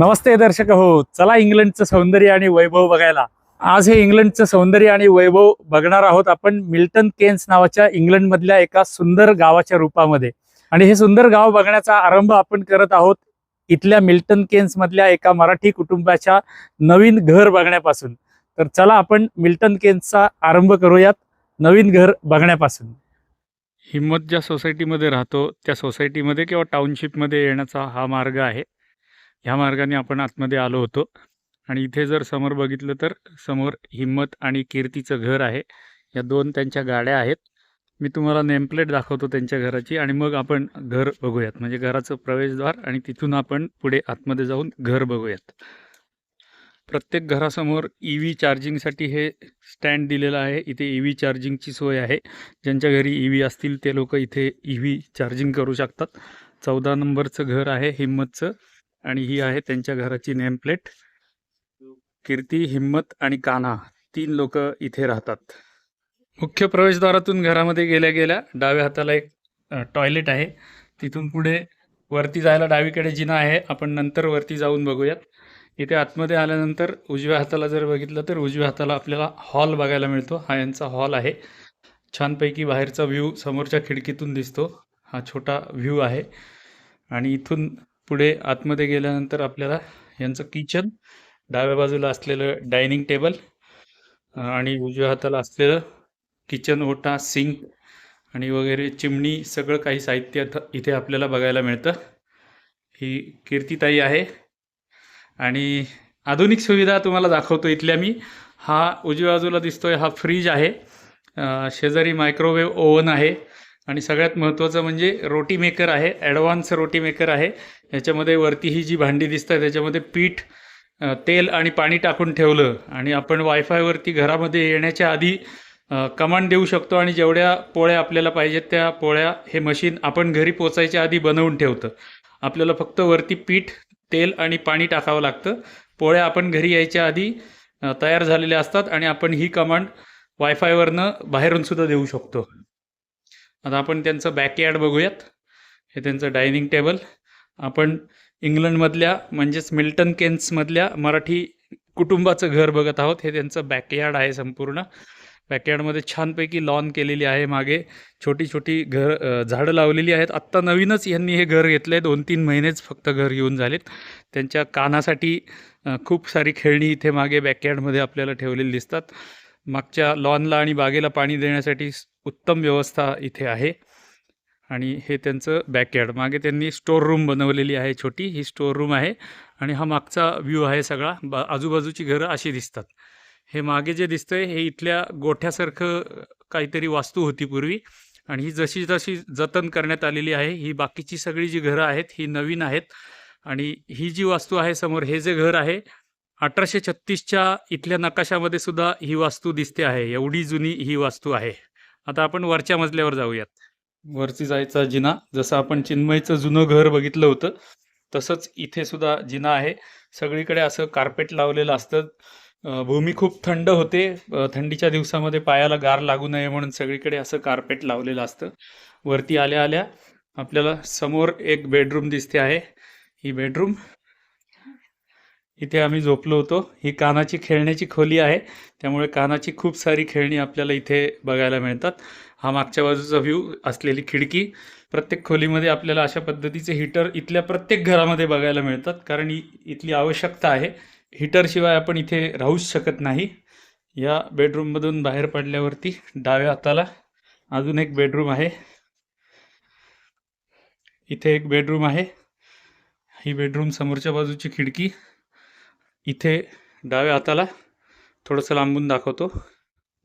नमस्ते दर्शक हो चला इंग्लंडचं सौंदर्य आणि वैभव बघायला. आज हे इंग्लंडचं सौंदर्य आणि वैभव बघणार आहोत आपण मिल्टन केन्स नावाच्या इंग्लंडमधल्या एका सुंदर गावाच्या रूपामध्ये. आणि हे सुंदर गाव बघण्याचा आरंभ आपण करत आहोत इथल्या मिल्टन केन्स मधल्या एका मराठी कुटुंबाच्या नवीन घर बघण्यापासून. तर चला आपण मिल्टन केन्सचा आरंभ करूयात नवीन घर बघण्यापासून. हिंमत ज्या सोसायटीमध्ये राहतो त्या सोसायटीमध्ये किंवा टाउनशिपमध्ये येण्याचा हा मार्ग आहे. ह्या मार्गाने आपण आतमध्ये आलो होतो. आणि इथे जर समोर बघितलं तर समोर हिम्मत आणि कीर्तीचं घर आहे. या दोन त्यांच्या गाड्या आहेत. मी तुम्हाला नेमप्लेट दाखवतो त्यांच्या घराची आणि मग आपण घर बघूयात. म्हणजे घराचं प्रवेशद्वार आणि तिथून आपण पुढे आतमध्ये जाऊन घर बघूयात. प्रत्येक घरासमोर ई व्ही चार्जिंगसाठी हे स्टँड दिलेलं आहे. इथे ई व्ही चार्जिंगची सोय आहे. ज्यांच्या घरी ई व्ही असतील ते लोक इथे ई व्ही चार्जिंग करू शकतात. चौदा नंबरचं घर आहे. हिम्मतचं. आणि ही आहे त्यांच्या घराची नेम प्लेट कीर्ती हिम्मत आणि कान्हा तीन लोक इथे राहतात. मुख्य प्रवेशद्वारातून घरामध्ये गेल्या गेल्या डाव्या हाताला एक टॉयलेट आहे. तिथून पुढे वरती जायला डावीकडे जिना आहे. आपण नंतर वरती जाऊन बघूयात. इथे आतमध्ये आल्यानंतर उजव्या हाताला जर बघितलं तर उजव्या हाताला आपल्याला हॉल बघायला मिळतो. हा यांचा हॉल आहे. छानपैकी बाहेरचा व्ह्यू समोरच्या खिडकीतून दिसतो. हा छोटा व्ह्यू आहे. आणि इथून पुढे आतमध्ये गेल्यानंतर आपल्याला यांचं किचन डाव्या बाजूला असलेलं डायनिंग टेबल आणि उजव्या हाताला असलेलं किचन ओटा सिंक आणि वगैरे चिमणी सगळं काही साहित्य इथं- इथे आपल्याला बघायला मिळतं. ही कीर्तीताई आहे. आणि आधुनिक सुविधा तुम्हाला दाखवतो इथल्या मी. हा उजव्या बाजूला दिसतोय हा फ्रीज आहे. शेजारी मायक्रोवेव्ह ओव्हन आहे. आणि सगळ्यात महत्त्वाचं म्हणजे रोटी मेकर आहे ॲडव्हान्स रोटी मेकर आहे. याच्यामध्ये वरती ही जी भांडी दिसत आहे त्याच्यामध्ये पीठ तेल आणि पाणी टाकून ठेवलं आणि आपण वायफायवरती घरामध्ये येण्याच्या आधी कमांड देऊ शकतो आणि जेवढ्या पोळ्या आपल्याला पाहिजेत त्या पोळ्या हे मशीन आपण घरी पोचायच्या आधी बनवून ठेवतं. आपल्याला फक्त वरती पीठ तेल आणि पाणी टाकावं लागतं. पोळ्या आपण घरी यायच्या आधी तयार झालेल्या असतात आणि आपण ही कमांड वायफायवरनं बाहेरून सुद्धा देऊ शकतो. आता आपण त्यांचं बॅकयार्ड बघूयात. हे त्यांचं डायनिंग टेबल आपण इंग्लंडमधल्या म्हणजेच मिल्टन केन्समधल्या मराठी कुटुंबाचं घर बघत आहोत. हे त्यांचं बॅकयार्ड आहे संपूर्ण. बॅकयार्डमध्ये छानपैकी लॉन केलेली आहे मागे. छोटी छोटी घर झाडं लावलेली आहेत. आत्ता नवीनच यांनी हे घर घेतलं आहे दोन तीन महिनेच फक्त घर येऊन झालेत. त्यांच्या कानासाठी खूप सारी खेळणी इथे मागे बॅकयार्डमध्ये आपल्याला ठेवलेली दिसतात. मागच्या लॉनला आणि बागेला पाणी देण्यासाठी उत्तम व्यवस्था इथे आहे. आणि हे त्यांचं बॅकयार्ड मागे त्यांनी स्टोअर रूम बनवलेली आहे छोटी. ही स्टोअर रूम आहे. आणि हा मागचा व्ह्यू आहे सगळा. बा आजूबाजूची घरं अशी दिसतात. हे मागे जे दिसतंय हे इथल्या गोठ्यासारखं काहीतरी वास्तू होती पूर्वी. आणि ही जशी जशी जतन करण्यात आलेली आहे. ही बाकीची सगळी जी घरं आहेत ही नवीन आहेत. आणि ही जी वास्तू आहे समोर हे जे घर आहे अठराशे छत्तीसच्या इथल्या नकाशामध्ये सुद्धा ही वास्तू दिसते आहे. एवढी जुनी ही वास्तू आहे. आता आपण वरच्या मजल्यावर जाऊयात. वरती जायचा जिना. जसं आपण चिन्मयचं जुनं घर बघितलं होतं तसंच इथे सुद्धा जिना आहे. सगळीकडे असं कार्पेट लावलेलं असतं. भूमी खूप थंड होते. थंडीच्या दिवसामध्ये पायाला गार लागू नये म्हणून सगळीकडे असं कार्पेट लावलेलं असतं. वरती आल्या आल्या आपल्याला समोर एक बेडरूम दिसते आहे. ही बेडरूम इथे आम्ही झोपलो होतो. ही कानाची खेळण्याची खोली आहे. त्यामुळे कानाची खूप सारी खेळणी आपल्याला इथे बघायला मिळतात. हा मागच्या बाजूचा व्ह्यू असलेली खिडकी. प्रत्येक खोलीमध्ये आपल्याला अशा पद्धतीचे हीटर इथल्या प्रत्येक घरामध्ये बघायला मिळतात. कारण इ इथली आवश्यकता आहे. हीटरशिवाय आपण इथे राहूच शकत नाही. या बेडरूममधून बाहेर पडल्यावरती डाव्या हाताला अजून एक बेडरूम आहे. इथे एक बेडरूम आहे. ही बेडरूम समोरच्या बाजूची खिडकी. इथे डाव्या हाताला थोडंसं लांबून दाखवतो.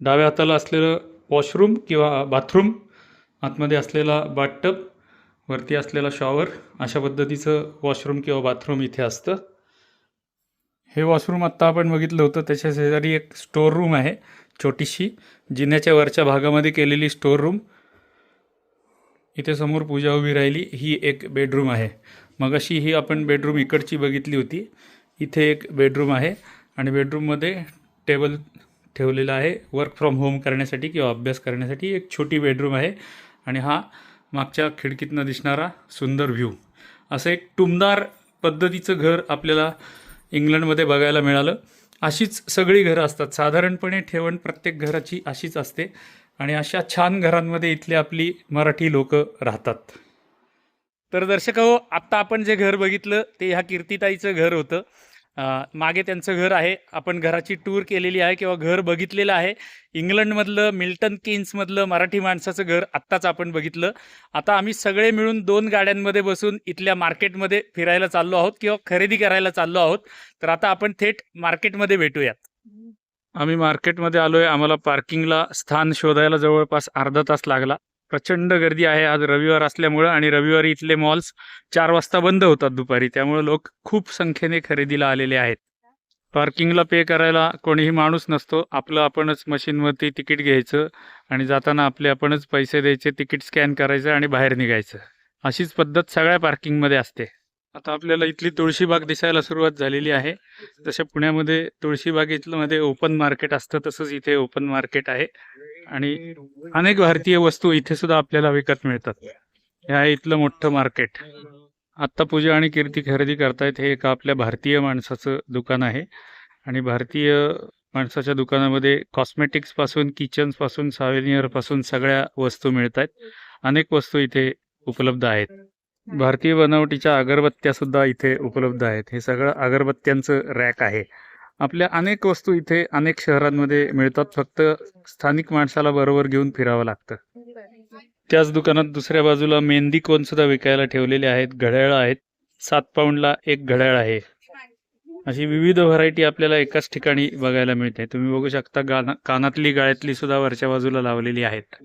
डाव्या हाताला असलेलं वॉशरूम किंवा बाथरूम आतमध्ये असलेला बाथटब वरती असलेला शॉवर अशा पद्धतीचं वॉशरूम किंवा बाथरूम इथे असतं. हे वॉशरूम आत्ता आपण बघितलं होतं त्याच्या शेजारी एक स्टोअर रूम आहे छोटीशी जिन्याच्या वरच्या भागामध्ये केलेली स्टोअर रूम इथे समोर पूजा उभी राहिली ही एक बेडरूम आहे. मग अशी ही आपण बेडरूम इकडची बघितली होती. इथे एक बेडरूम आहे आणि बेडरूममध्ये टेबल ठेवलेला आहे वर्क फ्रॉम होम करण्यासाठी किंवा अभ्यास करण्यासाठी एक छोटी बेडरूम आहे आणि हा मागच्या खिडकीतनं दिसणारा सुंदर व्ह्यू असं एक टुमदार पद्धतीचं घर आपल्याला इंग्लंडमध्ये बघायला मिळालं. अशीच सगळी घरं असतात. साधारणपणे ठेवण प्रत्येक घराची अशीच असते आणि अशा छान घरांमध्ये इथले आपली मराठी लोक राहतात. तर दर्शक हो आत्ता आपण जे घर बघितलं ते ह्या कीर्तिताईचं घर होतं. मागे त्यांचं घर आहे. आपण घराची टूर केलेली आहे किंवा घर बघितलेलं आहे. इंग्लंडमधलं मिल्टन केन्समधलं मराठी माणसाचं घर आत्ताच आपण बघितलं. आता आम्ही सगळे मिळून दोन गाड्यांमध्ये बसून इथल्या मार्केटमध्ये फिरायला चाललो आहोत किंवा खरेदी करायला चाललो आहोत. तर आता आपण थेट मार्केटमध्ये भेटूयात. आम्ही मार्केटमध्ये आलोय. आम्हाला पार्किंगला स्थान शोधायला जवळपास अर्धा तास लागला. प्रचंड गर्दी आहे आज रविवार असल्यामुळं आणि रविवारी इथले मॉल्स चार वाजता बंद होतात दुपारी. त्यामुळे लोक खूप संख्येने खरेदीला आलेले आहेत. पार्किंगला पे करायला कोणीही माणूस नसतो. आपलं आपणच मशीनवरती तिकीट घ्यायचं आणि जाताना आपले आपणच पैसे द्यायचे तिकीट स्कॅन करायचं आणि बाहेर निघायचं. अशीच पद्धत सगळ्या पार्किंगमध्ये असते. आता आपल्याला इथली तुळशीबाग दिसायला सुरुवात झालेली आहे. जसं पुण्यामध्ये तुळशीबाग इथलं मध्ये ओपन मार्केट असतं तसंच इथे ओपन मार्केट आहे. आणि अनेक भारतीय वस्तू इथे सुद्धा आपल्याला विकत मिळतात. हे आहे इथलं मोठं मार्केट आत्ता पूजा आणि कीर्ती खरेदी करतायत हे एका आपल्या भारतीय माणसाचं दुकान आहे. आणि भारतीय माणसाच्या दुकानामध्ये कॉस्मेटिक्सपासून सावेनियरपासून पासून पासून सगळ्या वस्तू मिळत आहेत अनेक वस्तू इथे उपलब्ध आहेत. भारतीय बनावटीच्या अगरबत्त्या सुद्धा इथे उपलब्ध आहेत. हे सगळं अगरबत्त्यांचं रॅक आहे. आपल्या अनेक वस्तू इथे अनेक शहरांमध्ये मिळतात. फक्त स्थानिक माणसाला बरोबर घेऊन फिरावं लागतं. त्याच दुकानात दुसऱ्या बाजूला मेहंदी कोन सुद्धा विकायला ठेवलेले आहेत. घड्याळ आहेत. सात पाऊंडला एक घड्याळ आहे. अशी विविध व्हरायटी आपल्याला एकाच ठिकाणी बघायला मिळते. तुम्ही बघू शकता गाना कानातली गाळ्यातली सुद्धा वरच्या बाजूला लावलेली आहेत.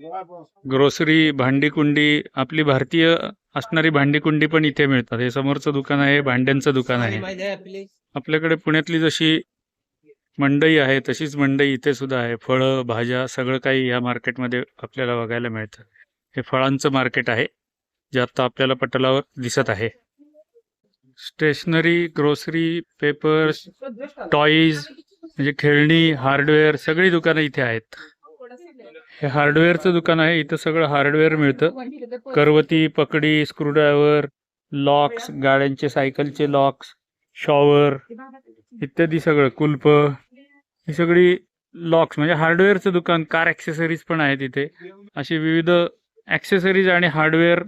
ग्रोसरी भांडी कुंडी आपली भारतीय असणारी भांडी कुंडी पण इथे मिळतात. हे समोरचं दुकान आहे भांड्यांचं दुकान आहे. आपल्याकडे पुण्यातली जशी मंडई आहे तशीच मंडई इथे सुद्धा आहे. फळं भाज्या सगळं काही या मार्केटमध्ये आपल्याला बघायला मिळतं. हे फळांचं मार्केट आहे जे आता आपल्याला पटलावर दिसत आहे. स्टेशनरी ग्रोसरी पेपर्स टॉईज म्हणजे खेळणी हार्डवेअर सगळी दुकानं इथे आहेत. हे हार्डवेअरचं दुकान आहे इथं सगळं हार्डवेअर मिळतं. करवती पकडी स्क्रूड्रायव्हर लॉक्स गाड्यांचे सायकलचे लॉक्स शॉवर इत्यादी सगळं कुल्प ही सगळी लॉक्स. म्हणजे हार्डवेअरचं दुकान कार ॲक्सेसरीज पण आहेत इथे. अशी विविध ॲक्सेसरीज आणि हार्डवेअर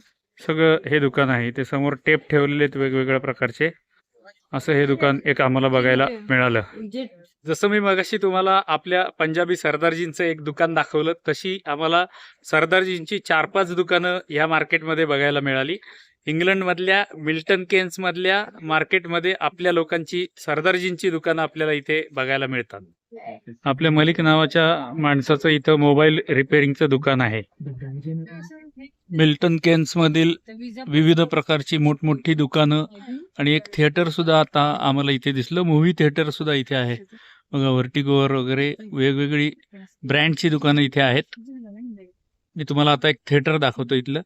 सगळं हे दुकान आहे. इथे समोर टेप ठेवलेले आहेत वेगवेगळ्या प्रकारचे. असं हे दुकान एक आम्हाला बघायला मिळालं. जसं मी मगाशी तुम्हाला आपल्या पंजाबी सरदारजींचं एक दुकान दाखवलं तशी आम्हाला सरदारजींची चार पाच दुकानं ह्या मार्केटमध्ये बघायला मिळाली. इंग्लंडमधल्या मिल्टन केन्समधल्या मार्केटमध्ये आपल्या लोकांची सरदारजींची दुकानं आपल्याला इथे बघायला मिळतात. आपल्या मलिक नावाच्या माणसाचं इथं मोबाईल रिपेअरिंगचं दुकान आहे. मिल्टन केन्समधील विविध प्रकारची मोठमोठी दुकानं आणि एक थिएटर सुद्धा आता आम्हाला इथे दिसलं. मूवी थिएटर सुद्धा इथे आहे. बघा व्हर्टिगोवर वगैरे वेगवेगळी ब्रँडची दुकानं इथे आहेत. मी तुम्हाला आता एक थिएटर दाखवतो इथलं.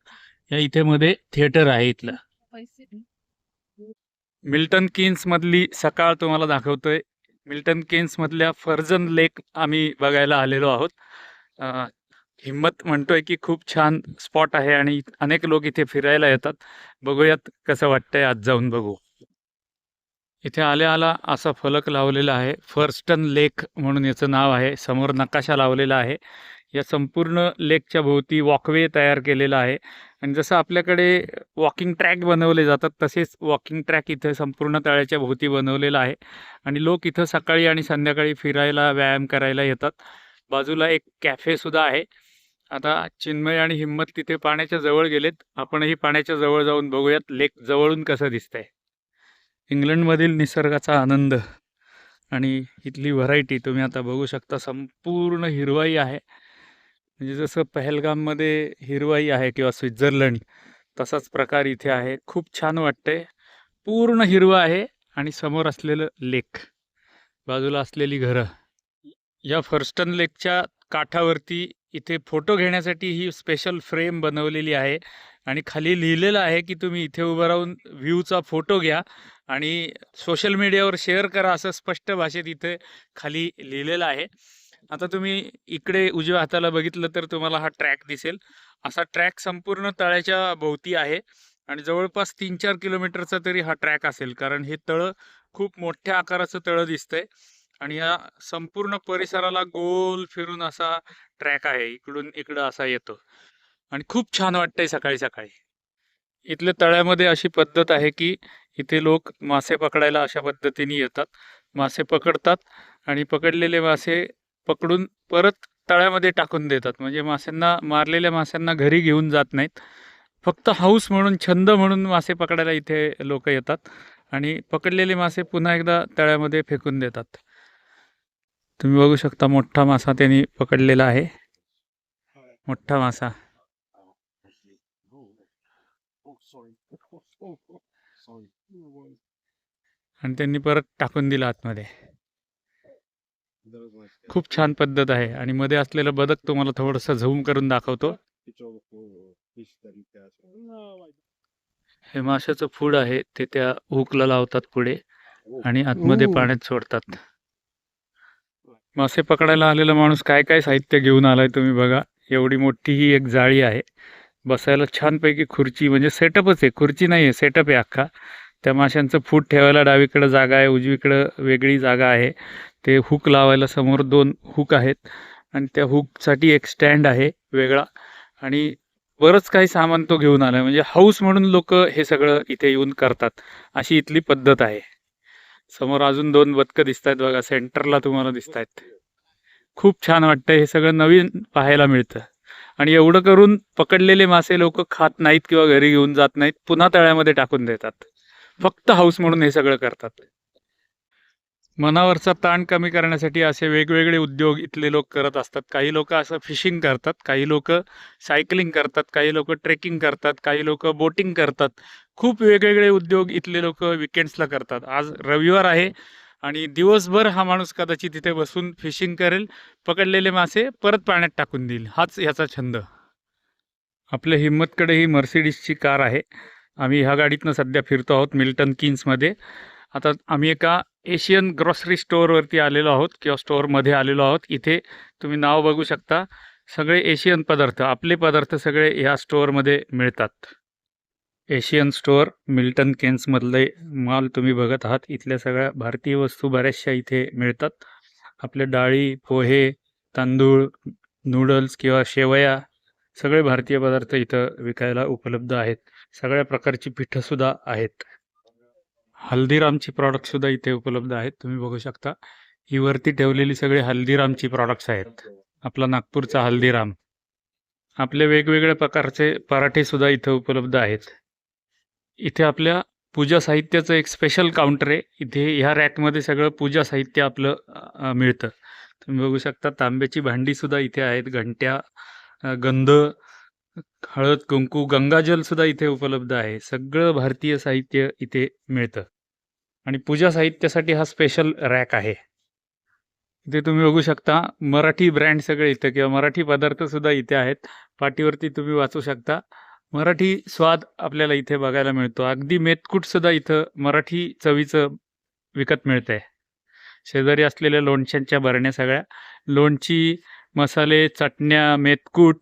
या इथे मध्ये थिएटर आहे इथलं. मिल्टन किन्स मधली सकाळ तुम्हाला दाखवतोय. मिल्टन किन्स मधल्या फर्जन लेक आम्ही बघायला आलेलो आहोत. अं, हिम्मत म्हणतोय की खूप छान स्पॉट आहे आणि अनेक लोक इथे फिरायला येतात. बघूयात कसं वाटतंय आज जाऊन बघू. इथे आल्या आला असा फलक लावलेला आहे. फर्स्टन लेक म्हणून याचं नाव आहे. समोर नकाशा लावलेला आहे. या संपूर्ण लेकच्या भोवती वॉकवे तयार केलेला आहे. आणि जसं आपल्याकडे वॉकिंग ट्रॅक बनवले जातात तसेच वॉकिंग ट्रॅक इथं संपूर्ण तळ्याच्या भोवती बनवलेला आहे. आणि लोक इथं सकाळी आणि संध्याकाळी फिरायला व्यायाम करायला येतात. बाजूला एक कॅफे सुद्धा आहे. आता चिन्मय आणि हिंमत तिथे पाण्याच्या जवळ गेलेत. आपणही पाण्याच्या जवळ जाऊन बघूयात लेक जवळून कसं दिसतंय. इंग्लंडमधील निसर्गाचा आनंद आणि इथली व्हरायटी तुम्ही आता बघू शकता. संपूर्ण हिरवाई आहे. म्हणजे जसं पहलगाममध्ये हिरवाई आहे किंवा स्वित्झर्लंड तसाच प्रकार इथे आहे. खूप छान वाटतंय. पूर्ण हिरवं आहे आणि समोर असलेलं लेक बाजूला असलेली घरं. या फर्स्टन लेकच्या काठावरती इथे फोटो घेण्यासाठी ही स्पेशल फ्रेम बनवलेली आहे आणि खाली लिहिलेलं आहे की तुम्ही इथे उभं राहून व्ह्यूचा फोटो घ्या आणि सोशल मीडियावर शेअर करा असं स्पष्ट भाषेत इथे खाली लिहिलेलं आहे. आता तुम्ही इकडे उजव्या हाताला बघितलं तर तुम्हाला हा ट्रॅक दिसेल. असा ट्रॅक संपूर्ण तळ्याच्या भोवती आहे आणि जवळपास तीन चार किलोमीटरचा तरी हा ट्रॅक असेल कारण हे तळं खूप मोठ्या आकाराचं तळं दिसतंय आणि या संपूर्ण परिसराला गोल फिरून असा ट्रॅक आहे इकडून इकडं असा येतो. आणि खूप छान वाटतंय सकाळी सकाळी. इथल्या तळ्यामध्ये अशी पद्धत आहे की इथे लोक मासे पकडायला अशा पद्धतीने येतात. मासे पकडतात आणि पकडलेले मासे पकडून परत तळ्यामध्ये टाकून देतात. म्हणजे माशांना मारलेल्या माशांना घरी घेऊन जात नाहीत. फक्त हाऊस म्हणून छंद म्हणून मासे पकडायला इथे लोक येतात. आणि पकडलेले मासे पुन्हा एकदा तळ्यामध्ये फेकून देतात. तुम्ही बघू शकता मोठा मासा त्यांनी पकडलेला आहे. मोठा मासा. आणि त्यांनी परत टाकून दिला आतमध्ये. खूप छान पद्धत आहे. आणि मध्ये असलेलं बदक तुम्हाला थोडंसं झूम करून दाखवतो. हे माशाचं फूड आहे. ते त्या हुकला लावतात पुढे आणि आतमध्ये पाण्यात सोडतात. मासे पकडायला आलेला माणूस काय काय साहित्य घेऊन आलाय तुम्ही बघा. एवढी मोठी ही एक जाळी आहे. बसायला छानपैकी खुर्ची म्हणजे सेटअपच आहे. खुर्ची नाही आहे सेटअप आहे अख्खा. त्या माशांचं फूड ठेवायला डावीकडं जागा आहे उजवीकडं वेगळी जागा आहे. ते हुक लावायला समोर दोन हुक आहेत. आणि त्या हुकसाठी एक स्टँड आहे वेगळा. आणि बरंच काही सामान तो घेऊन आलाय. म्हणजे हाऊस म्हणून लोक हे सगळं इथे येऊन करतात. अशी इथली पद्धत आहे. समोर अजून दोन बदकं दिसत आहेत बघा. सेंटरला तुम्हाला दिसत आहेत खूप छान वाटतंय. हे सगळं नवीन पाहायला मिळतं. आणि एवढं करून पकडलेले मासे लोक खात नाहीत किंवा घरी घेऊन जात नाहीत. पुन्हा तळ्यामध्ये टाकून देतात. फक्त हाऊस म्हणून हे सगळं करतात. मनावरचा ताण कमी करण्यासाठी असे वेगवेगळे उद्योग इथले लोक करत असतात. काही लोक असं फिशिंग करतात काही लोक सायकलिंग करतात काही लोक ट्रेकिंग करतात काही लोक बोटिंग करतात. खूप वेगवेगळे उद्योग इथले लोक विकेंड्सला करतात. आज रविवार आहे आणि दिवसभर हा माणूस कदाचित तिथे बसून फिशिंग करेल पकडलेले मासे परत पाण्यात टाकून देईल. हाच ह्याचा छंद. आपल्या हिंमतकडे ही मर्सिडीजची कार आहे. आम्ही ह्या गाडीतनं सध्या फिरतो आहोत मिल्टन किन्समध्ये आता आम्ही एका एशियन ग्रॉसरी स्टोअरवरती आलेलो आहोत किंवा स्टोअरमध्ये आलेलो आहोत. इथे तुम्ही नाव बघू शकता. सगळे एशियन पदार्थ आपले पदार्थ सगळे ह्या स्टोअरमध्ये मिळतात. एशियन स्टोअर मिल्टन केन्समधले माल तुम्ही बघत आहात. इथल्या सगळ्या भारतीय वस्तू बऱ्याचशा इथे मिळतात. आपले डाळी पोहे तांदूळ नूडल्स किंवा शेवया सगळे भारतीय पदार्थ इथं विकायला उपलब्ध आहेत. सगळ्या प्रकारची पिठंसुद्धा आहेत. हल्दीरामची प्रॉडक्टसुद्धा इथे उपलब्ध आहेत. तुम्ही बघू शकता. ही वरती ठेवलेली सगळे हल्दीरामची प्रॉडक्ट्स आहेत. आपला नागपूरचा हल्दीराम. आपले वेगवेगळ्या प्रकारचे पराठेसुद्धा इथे उपलब्ध आहेत. इथे आपल्या पूजा साहित्याचं एक स्पेशल काउंटर आहे. इथे ह्या रॅकमध्ये सगळं पूजा साहित्य आपलं मिळतं. तुम्ही बघू शकता तांब्याची भांडीसुद्धा इथे आहेत. घंट्या गंध हळद कुंकू गंगाजल सुद्धा इथे उपलब्ध आहे. सगळं भारतीय साहित्य इथे मिळतं. आणि पूजा साहित्यासाठी हा स्पेशल रॅक आहे. इथे तुम्ही बघू शकता मराठी ब्रँड सगळे इथं किंवा मराठी पदार्थ सुद्धा इथे आहेत. पाठीवरती तुम्ही वाचू शकता. मराठी स्वाद आपल्याला इथे बघायला मिळतो. अगदी मेतकूटसुद्धा इथं मराठी चवीचं विकत मिळतंय. शेजारी असलेल्या लोणच्यांच्या बरण्या सगळ्या. लोणची मसाले चटण्या मेतकूट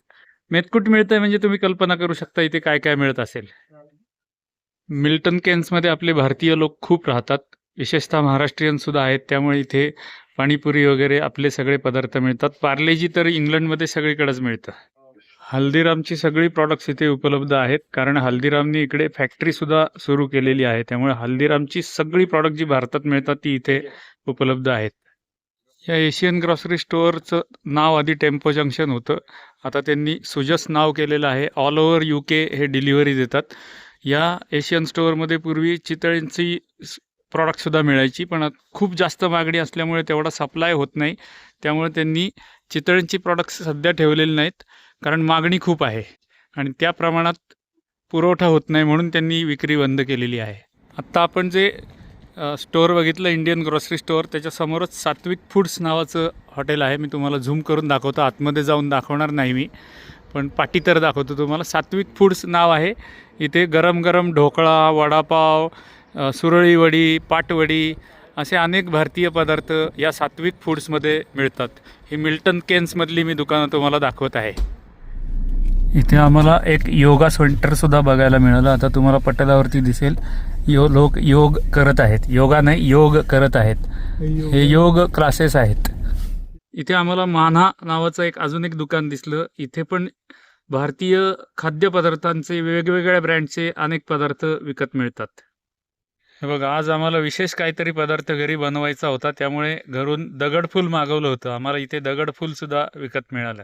मेतकूट मिळतंय म्हणजे तुम्ही कल्पना करू शकता इथे काय काय मिळत असेल. मिल्टन केन्समध्ये आपले भारतीय लोक खूप राहतात. विशेषतः महाराष्ट्रीयन सुद्धा आहेत. त्यामुळे इथे पाणीपुरी वगैरे आपले सगळे पदार्थ मिळतात. पार्लेजी तर इंग्लंडमध्ये सगळीकडेच मिळतं. हल्दीरामची सगळी प्रॉडक्ट्स इथे उपलब्ध आहेत. कारण हल्दीरामनी इकडे फॅक्टरीसुद्धा सुरू केलेली आहे. त्यामुळे हल्दीरामची सगळी प्रॉडक्ट जी भारतात मिळतात ती इथे उपलब्ध आहेत. या एशियन ग्रॉसरी स्टोअरचं नाव आधी टेम्पो जंक्शन होतं. आता त्यांनी सुजस नाव केलेलं आहे. ऑल ओव्हर यू के हे डिलिव्हरी देतात. या एशियन स्टोअरमध्ये पूर्वी चितळींची प्रॉडक्टसुद्धा मिळायची पण खूप जास्त मागणी असल्यामुळे तेवढा सप्लाय होत नाही. त्यामुळे त्यांनी चितळींची प्रॉडक्ट्स सध्या ठेवलेली नाहीत कारण मागणी खूप आहे. आणि त्या प्रमाणात पुरवठा होत नाही म्हणून त्यांनी विक्री बंद केलेली आहे. आत्ता आपण जे स्टोअर बघितलं इंडियन ग्रॉसरी स्टोअर त्याच्यासमोरच सात्विक फूड्स नावाचं हॉटेल आहे. मी तुम्हाला झूम करून दाखवतो. आतमध्ये जाऊन दाखवणार नाही मी पण पाटी तर दाखवतो तुम्हाला. सात्विक फूड्स नाव आहे. इथे गरम गरम ढोकळा वडापाव सुरळीवडी सुरळी वडी पाटवडी असे अनेक भारतीय पदार्थ या सात्विक फूड्समध्ये मिळतात. ही मिल्टन केन्समधली मी दुकानं तुम्हाला दाखवत आहे. इथे आम्हाला एक योगा सेंटर सुद्धा बघायला मिळालं. आता तुम्हाला पटलावरती दिसेल. यो लोक योग करत आहेत. योगा नाही योग करत आहेत. हे योग क्लासेस आहेत. इथे आम्हाला मान्हा नावाचं एक अजून एक दुकान दिसलं. इथे पण भारतीय खाद्यपदार्थांचे वेगवेगळ्या ब्रँडचे अनेक पदार्थ विकत मिळतात. हे बघा आज आम्हाला विशेष काहीतरी पदार्थ घरी बनवायचा होता. त्यामुळे घरून दगडफूल मागवलं होतं. आम्हाला इथे दगडफूल सुद्धा विकत मिळालं.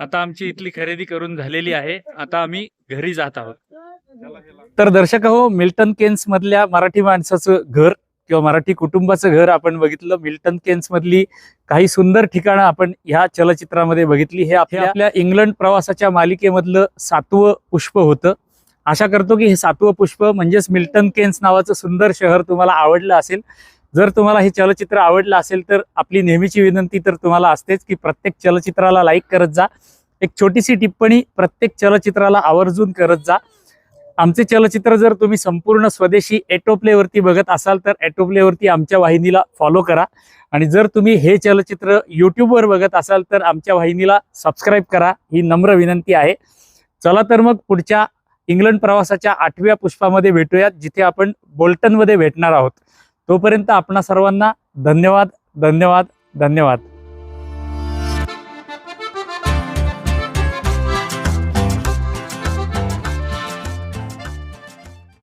आता आमची इथली खरेदी करून झालेली आहे. आता आम्ही घरी जात आहोत. तर दर्शक हो मिल्टन केन्स मधल्या मराठी माणसाचं घर किंवा मराठी कुटुंबाचं घर आपण बघितलं. मिल्टन केन्स मधली काही सुंदर ठिकाणं आपण ह्या चलचित्रामध्ये बघितली. हे आपल्या आपल्या इंग्लंड प्रवासाच्या मालिकेमधलं सातवं पुष्प होतं. आशा करतो की हे सातवं पुष्प म्हणजेच मिल्टन केन्स नावाचं सुंदर शहर तुम्हाला आवडलं असेल. जर तुम्हाला हे चलचित्र आवडलं असेल तर आपली नेहमीची विनंती तर तुम्हाला असतेच की प्रत्येक चलचित्राला लाईक करत जा. एक छोटीशी टिप्पणी प्रत्येक चलचित्राला आवर्जून करत जा. आमचे चलचित्र जर तुम्ही संपूर्ण स्वदेशी एटोप्लेवरती बघत असाल तर एटोप्लेवरती आमच्या वाहिनीला फॉलो करा. आणि जर तुम्ही हे चलचित्र यूट्यूबवर बघत असाल तर आमच्या वाहिनीला सबस्क्राईब करा. ही नम्र विनंती आहे. चला तर मग पुढच्या इंग्लंड प्रवासाच्या आठव्या पुष्पामध्ये भेटूयात जिथे आपण बोल्टनमध्ये भेटणार आहोत. तोपर्यंत आपणा सर्वांना धन्यवाद धन्यवाद धन्यवाद.